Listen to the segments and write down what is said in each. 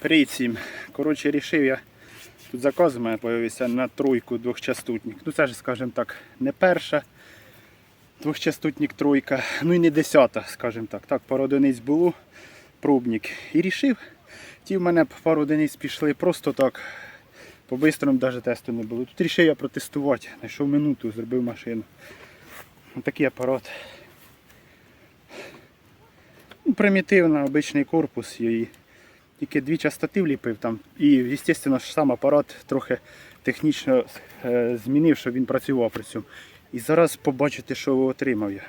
Привіт всім. Коротше, рішив я. Тут заказ у мене з'явився на тройку двохчастотник. Ну це ж, скажімо так, не перша двохчастотник тройка, ну і не десята, скажімо так. Так, пару одиниць було, пробник. І рішив. Ті в мене пару одиниць пішли просто так. По бистрому навіть тесту не було. Тут рішив я протестувати. Знайшов минуту, зробив машину. Такий апарат. Ну, примітивно, обичний корпус її. Тільки дві частоти вліпив там. І, звісно, сам апарат трохи технічно е, змінив, щоб він працював при цьому. І зараз побачите, що отримав я.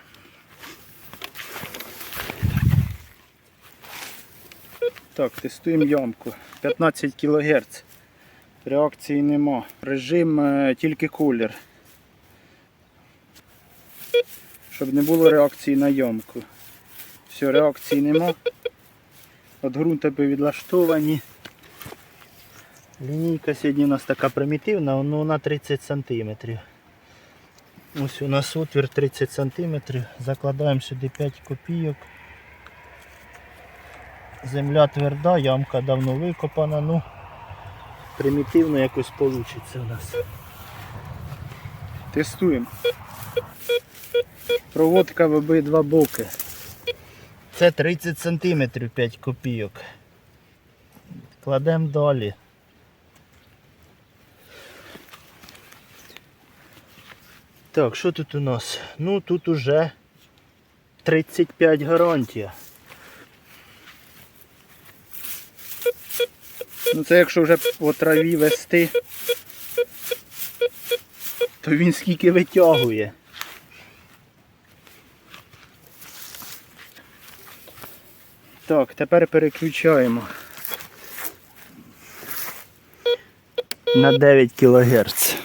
Так, тестуємо ямку. 15 кГц. Реакції нема. Режим е, тільки колір. Щоб не було реакції на ямку. Все, реакції нема. От ґрунтопи відлаштовані. Лінійка сьогодні у нас така примітивна, ну вона 30 см. Ось у нас отвір 30 см. Закладаємо сюди 5 копійок. Земля тверда, ямка давно викопана, ну примітивно якось вийде у нас. Тестуємо. Проводка в обидва боки. Це 30 см 5 копійок. Кладемо далі. Так, що тут у нас? Ну тут уже 35 гарантія. Ну це якщо вже по траві вести, то він скільки витягує. Так, тепер переключаємо на 9 кГц.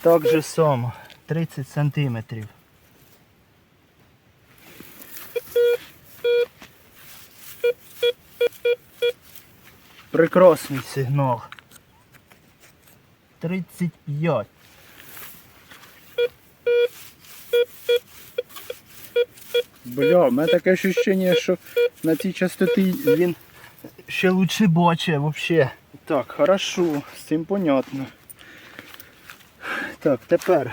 Так же само, 30 сантиметрів. Прекрасний сигнал. 35. Бля, у мене таке ощущення, що на цій частоті він ще лучше бачить взагалі. Так, хорошо, з цим понятно. Так, тепер.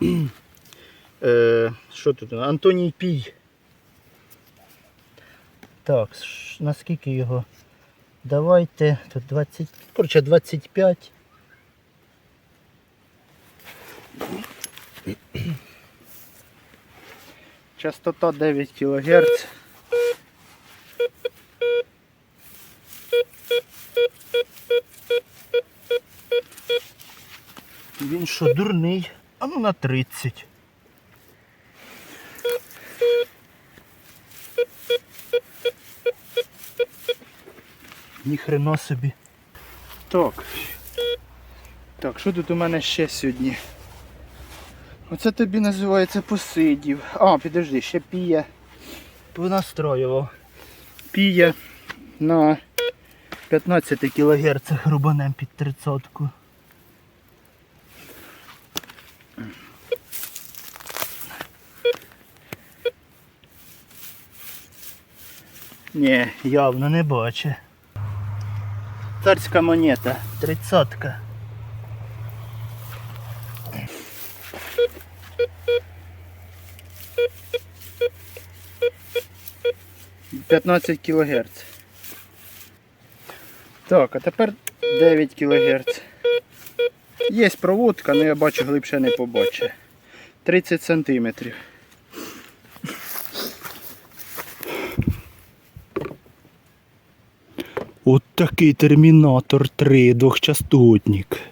Е, що тут? Антоній Пій. Так, наскільки його? Давайте. Тут 20. Коротше, 25. Частота 9 кГц. Він що, дурний? А ну на 30. Ніхрена собі. Так. Так, що тут у мене ще сьогодні? Оце тобі називається посидів. А, підожди, ще піє. Понастроював. Піє на 15 кГц грубанем під 30 -ку. Ні, явно не бачу. Царська монета, тридцятка. 15 кГц. Так, а тепер 9 кГц. Є проводка, але я бачу глибше не побачу. 30 см. От такий термінатор 3 двохчастотник.